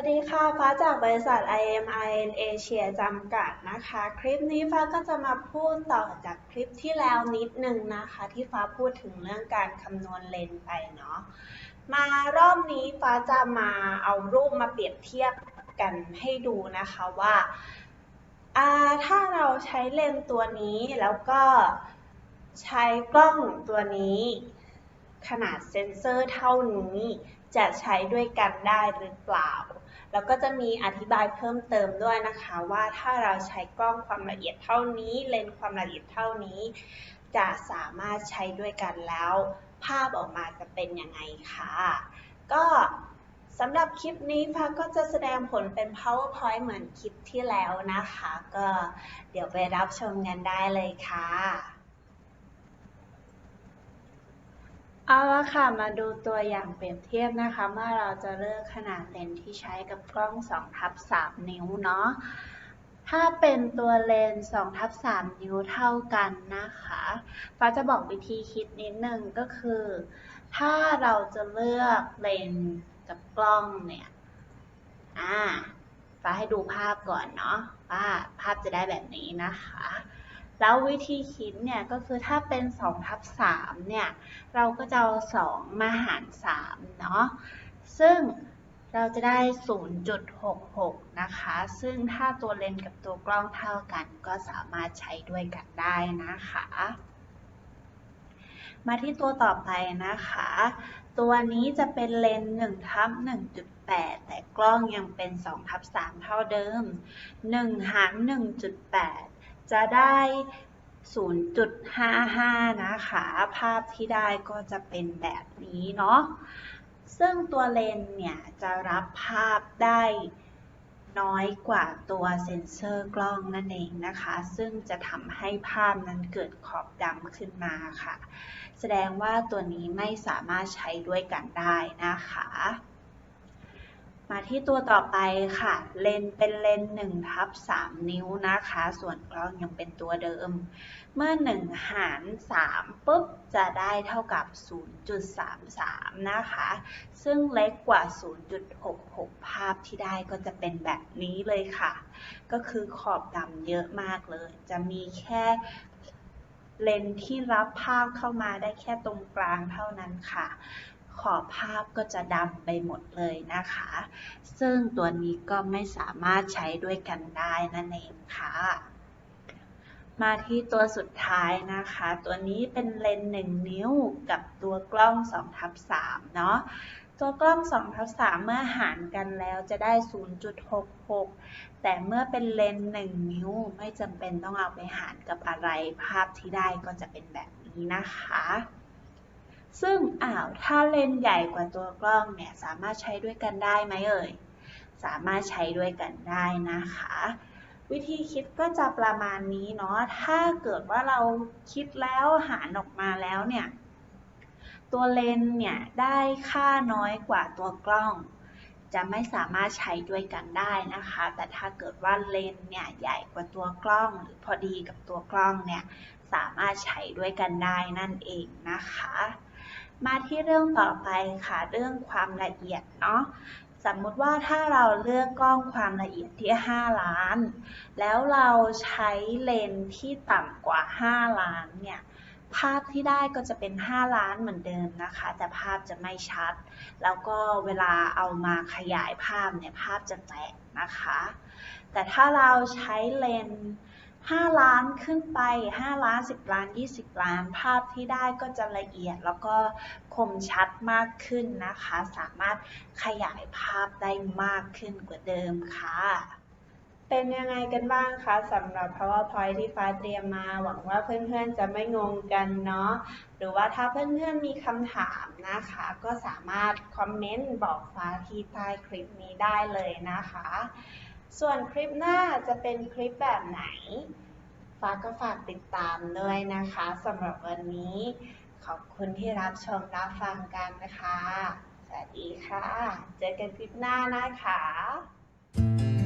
วัสดีค่ะ ฟ้าจากบริษัท IMIN Asia จำกัดนะคะ คลิปนี้ฟ้าก็จะมาพูดต่อจากคลิปที่แล้วนิดนึงนะคะ ที่ฟ้าพูดถึงเรื่องการคำนวณเลนไปเนาะ มารอบนี้ฟ้าจะมาเอารูปมาเปรียบเทียบกันให้ดูนะคะว่าาถ้าเราใช้เลนตัวนี้แล้วก็ใช้กล้องตัวนี้ขนาดเซนเซอร์เท่านี้จะใช้ด้วยกันได้หรือเปล่า แล้วก็จะมีอธิบายเพิ่มเติมด้วยนะคะว่าถ้าเราใช้กล้องความละเอียดเท่านี้ เลนส์ความละเอียดเท่านี้ จะสามารถใช้ด้วยกันแล้ว ภาพออกมาจะเป็นยังไงคะก็สำหรับคลิปนี้ฟ้าก็จะแสดงผลเป็น powerpoint เหมือนคลิปที่แล้วนะคะ ก็เดี๋ยวไปรับชมกันได้เลยค่ะ เอาละค่ะ มาดูตัวอย่างเปรียบเทียบนะคะ เมื่อเราจะเลือกขนาดเลนส์ที่ใช้กับกล้อง2ทับ3นิ้วเนาะ ถ้าเป็นตัวเลนส์2ทับ3นิ้วเท่ากันนะคะฟ้าจะบอกวิธีคิดนิดนึงก็คือ ถ้าเราจะเลือกเลนส์กับกล้องเนี่ย อ่าฟ้าให้ดูภาพก่อนเนาะว่าภาพจะได้แบบนี้นะคะ แล้ววิธีคิดเนี่ยก็คือถ้าเป็น2ทับ3เนี่ยเราก็จะเอา 2 มาหาร3เนาะซึ่งเราจะได้ 0.66 นะคะ ซึ่งถ้าตัวเลนส์กับตัวกล้องเท่ากัน ก็สามารถใช้ด้วยกันได้นะคะ มาที่ตัวต่อไปนะคะ ตัวนี้จะเป็นเลนส์1ทับ1.8 แต่กล้องยังเป็น2ทับ3เท่าเดิม 1 หาร 1.8 จะได้ 0.55 นะคะ ภาพที่ได้ก็จะเป็นแบบนี้เนาะ ซึ่งตัวเลนส์เนี่ยจะรับภาพได้น้อยกว่าตัวเซ็นเซอร์กล้องนั่นเองนะคะ ซึ่งจะทำให้ภาพนั้นเกิดขอบดำขึ้นมาค่ะ แสดงว่าตัวนี้ไม่สามารถใช้ด้วยกันได้นะคะ มาที่ตัวต่อไปค่ะ เลนเป็นเลน1ทับ3นิ้วนะคะ ส่วนกล้องยังเป็นตัวเดิม เมื่อ 1 หาร 3ปุ๊บ จะได้เท่ากับ 0.33 นะคะ ซึ่งเล็กกว่า 0.66 ภาพที่ได้ก็จะเป็นแบบนี้เลยค่ะ ก็คือขอบดำเยอะมากเลย จะมีแค่เลนที่รับภาพเข้ามาได้แค่ตรงกลางเท่านั้นค่ะ ขอบภาพก็จะดำไปหมดเลยนะคะ ซึ่งตัวนี้ก็ไม่สามารถใช้ด้วยกันได้นั่นเองค่ะ มาที่ตัวสุดท้ายนะคะ ตัวนี้เป็นเลนส์1นิ้วกับตัวกล้อง2ทับ3เนาะตัวกล้อง2ทับ3เมื่อหารกันแล้วจะได้ 0.66 แต่เมื่อเป็นเลนส์1นิ้วไม่จำเป็นต้องเอาไปหารกับอะไร ภาพที่ได้ก็จะเป็นแบบนี้นะคะ ซึ่งอ้าวถ้าเลนส์ใหญ่กว่าตัวกล้องเนี่ยสามารถใช้ด้วยกันได้ไหมเอ่ย สามารถใช้ด้วยกันได้นะคะ วิธีคิดก็จะประมาณนี้เนาะ ถ้าเกิดว่าเราคิดแล้วหารออกมาแล้วเนี่ย ตัวเลนส์เนี่ยได้ค่าน้อยกว่าตัวกล้อง จะไม่สามารถใช้ด้วยกันได้นะคะ แต่ถ้าเกิดว่าเลนส์เนี่ยใหญ่กว่าตัวกล้อง หรือพอดีกับตัวกล้องเนี่ยสามารถใช้ด้วยกันได้นั่นเองนะคะ มาที่เรื่องต่อไปค่ะเรื่องความละเอียดเนาะสมมุติว่าถ้าเราเลือกกล้องความละเอียดที่ 5 ล้าน แล้วเราใช้เลนส์ที่ต่ำกว่า 5 ล้านเนี่ยภาพที่ได้ก็จะเป็น 5 ล้านเหมือนเดิมนะคะ แต่ภาพจะไม่ชัด แล้วก็เวลาเอามาขยายภาพเนี่ยภาพจะแตกนะคะ แต่ถ้าเราใช้เลนส์ 5 ล้านขึ้นไป 5 ล้าน 10 ล้าน 20 ล้าน ภาพที่ได้ก็จะละเอียดแล้วก็คมชัดมากขึ้นนะคะ สามารถขยายภาพได้มากขึ้นกว่าเดิมค่ะ เป็นยังไงกันบ้างคะสำหรับ PowerPoint ที่ฟ้าเตรียมมา หวังว่าเพื่อนๆจะไม่งงกันเนาะ หรือว่าถ้าเพื่อนๆมีคำถามนะคะ ก็สามารถคอมเมนต์บอกฟ้าที่ใต้คลิปนี้ได้เลยนะคะ ส่วนคลิปหน้าจะเป็นคลิปแบบไหนฟ้าก็ฝากติดตามด้วยนะคะสำหรับวันนี้ ขอบคุณที่รับชมรับฟังกันนะคะ สวัสดีค่ะ เจอกันคลิปหน้านะคะ